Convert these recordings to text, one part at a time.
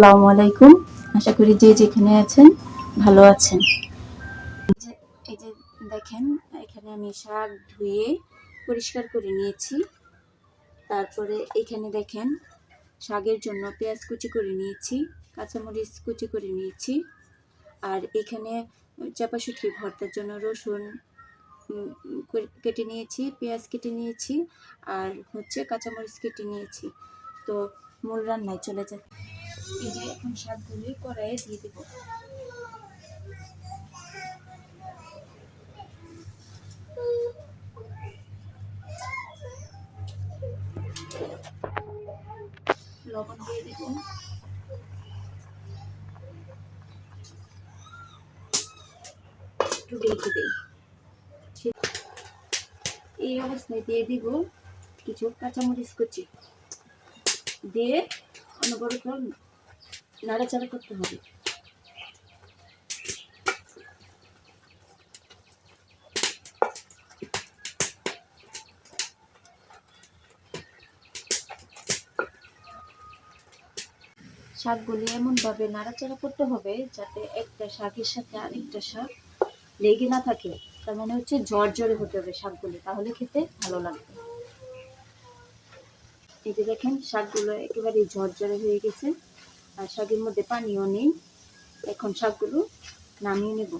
আসসালামু আলাইকুম। আশা করি যে যেখানে আছেন ভালো আছেন। এই যে- দেখেন, এখানে আমি শাক ধুয়ে পরিষ্কার করে নিয়েছি। তারপরে এখানে দেখেন, শাকের জন্য পেঁয়াজ কুচি করে নিয়েছি, কাঁচামরিচ কুচি করে নিয়েছি। আর এখানে চাপাশুটকি ভর্তার জন্য রসুন কেটে নিয়েছি, পেঁয়াজ কেটে নিয়েছি, আর হচ্ছে কাঁচামরিচ কেটে নিয়েছি। তো মূল রান্নায় চলে যায় এই যে এখন শাকগুলি কড়াইয়ে দিয়ে দেব। লবণ দিয়ে দেব। একটু রেখে দেই। এই অবস্থায় দিয়ে দিব কিছু কাঁচামরিচ কুচি। দিয়ে অনবরত নাড়াচাড়া করতে হবে। শাকগুলি এমনভাবে নাড়াচাড়া করতে হবে যাতে একটা শাকের সাথে আরেকটা শাক লেগে না থাকে। তার মানে হচ্ছে জ্বর জ্বরে হতে হবে শাকগুলি, তাহলে খেতে ভালো লাগবে। এই যে দেখেন, শাকগুলো একেবারে ঝরঝরে হয়ে গেছে। আর শাকের মধ্যে পানিও নেই। এখন শাকগুলো নামিয়ে নেব।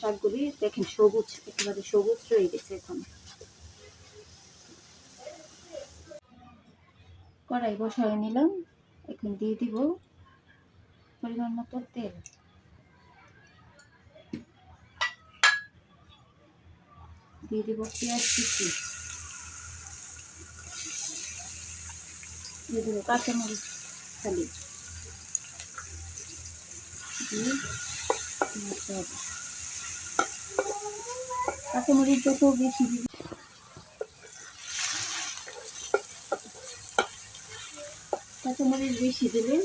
শাকগুলি দেখেন সবুজ, একেবারে সবুজ রয়ে গেছে এখন। কড়াই বসায় নিলাম। এখন দিয়ে দিব পরিমাণ মতো তেল। দিয়ে দিব পেঁয়াজ কুচি। দিয়ে দেবো কাঁচামরিচ, খালি। কাঁচামরিচ যত বেশি দিবি কাঁচামরিচ বেশি দিলে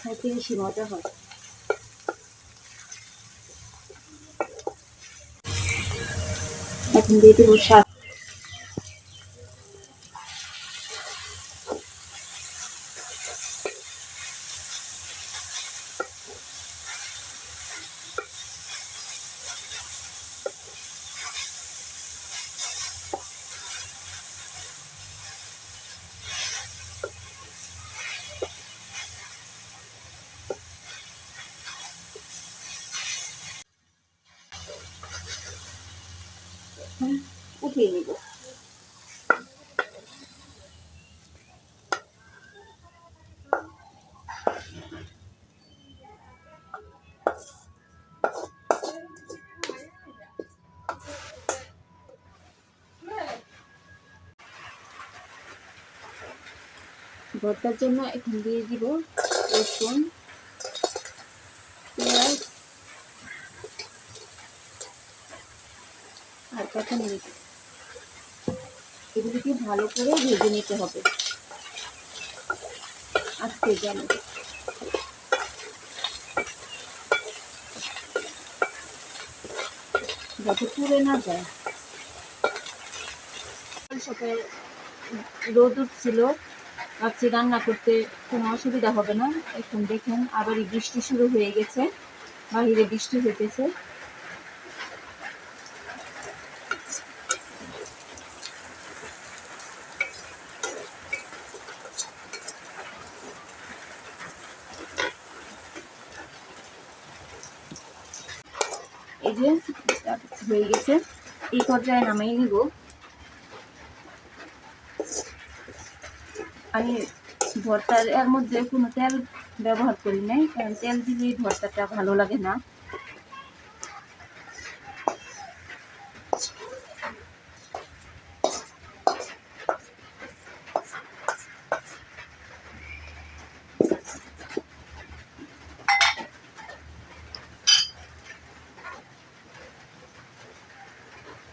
খাইতে বেশি মজা হয় এখন দিয়ে দেবো শাক। উঠিয়ে নিব। ভর্তার জন্য এখন দিয়ে দিব রসুন পেঁয়াজ আর কাঁচামরিচ এগুলিকে ভালো করে ভেজে নিতে হবে। আস্তে জানো যাতে পুড়ে না যায়। সকালে রোদ উঠছিল, ভাবছি রান্না করতে কোনো অসুবিধা হবে না। এখন দেখেন আবারই বৃষ্টি শুরু হয়ে গেছে, বাহিরে বৃষ্টি হইতেছে। এই যে হয়ে গেছে। এই পর্যায়ে নামিয়ে নিব। আমি ভর্তার এর মধ্যে কোনো তেল ব্যবহার করি নাই, কারণ তেল দিলে ভর্তাটা ভালো লাগে না।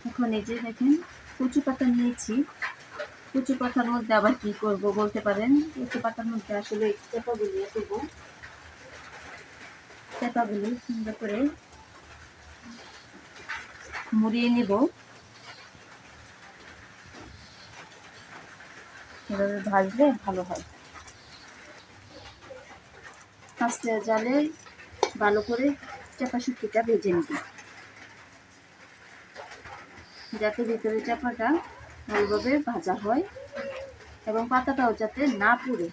এখন এই যে দেখেন, কচু পাতা নিয়েছি। কচু পাতার মধ্যে আবার কি করব বলতে পারেন? কচু পাতার মধ্যে আসলে চেপাগুলি দেব চেপাগুলি সুন্দর করে মুড়িয়ে নেব। এভাবে ভাজলে ভালো হয়। আস্তে জালে ভালো করে চাপা শুটকিটা ভেজে নিবি। যাতে ভিতরে চাপাটা ভালোভাবে ভাজা হয় এবং পাতাটাও যাতে না পুড়ে।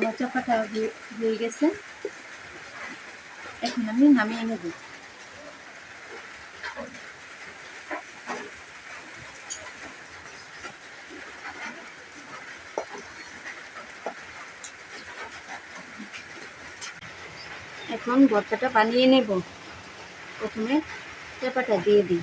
আমার চাপাটা হয়ে গেছে, এখন আমি নামিয়ে নেব। এখন ভর্তাটা বানিয়ে নেব। প্রথমে চাপাটা দিয়ে দিই।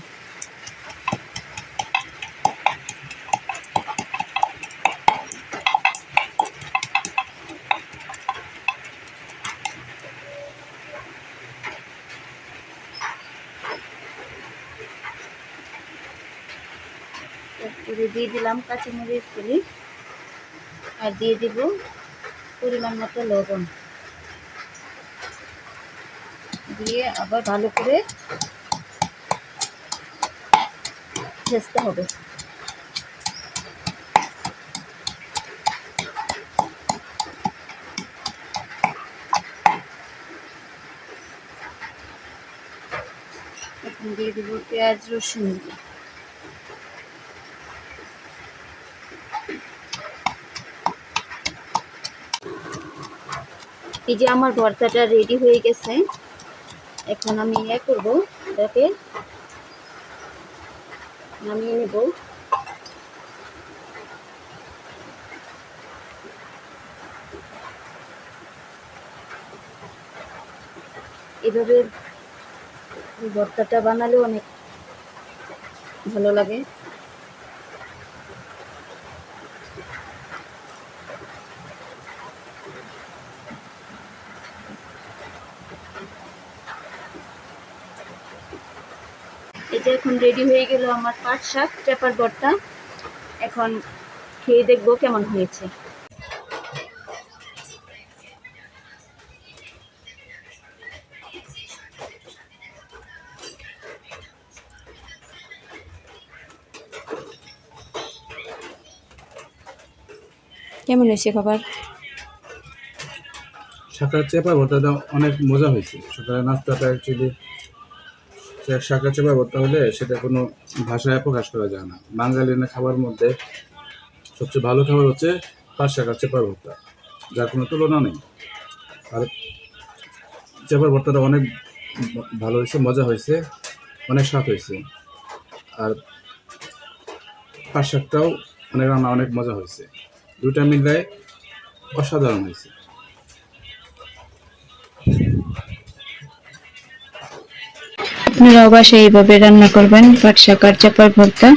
দিয়ে দিলাম কাঁচামরিচ গুলি আর দিয়ে দিব পরিমাণ মতো লবণ। দিয়ে আবার ভালো করে ভেজতে হবে। দিয়ে পেঁয়াজ রসুন। এই যে আমার ভর্তাটা রেডি হয়ে গেছে। এখন আমি ইয়ে করব এটাকে নামিয়ে নেব। এভাবে ভর্তাটা বানালে অনেক ভালো লাগে। এটা এখন রেডি হয়ে গেল আমার পাট শাক চাপার ভর্তা। এখন খেয়ে দেখব কেমন হয়েছে। কেমন হয়েছে খাবার? শাকার চেপা ভর্তাটা অনেক মজা হয়েছে। সকালে নাস্তাটা অ্যাকচুয়ালি শাকার চেপা ভর্তা হলে সেটা কোনো ভাষায় প্রকাশ করা যায় না। বাঙালির খাবার মধ্যে সবচেয়ে ভালো খাবার হচ্ছে পাঁচ শাকার চেপার ভর্তা, যার কোনো তুলনা নেই। আর চেপার ভর্তাটা অনেক ভালো হয়েছে, মজা হয়েছে, অনেক স্বাদ হয়েছে। আর পাঁচ শাকটাও অনেক রান্না অনেক মজা হয়েছে। দুটা মিলায় অসাধারণ হয়েছে। আপনারাও বাসায় এইভাবে রান্না করবেন, পাট শাকার চাপার ভর্তা।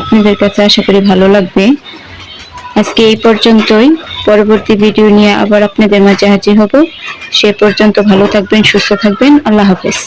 আপনাদের কাছে আশা করি ভালো লাগবে। আজকে এই পর্যন্তই। পরবর্তী ভিডিও নিয়ে আবার আপনাদের মাঝে হাজির হব। সে পর্যন্ত ভালো থাকবেন, সুস্থ থাকবেন। আল্লাহ হাফেজ।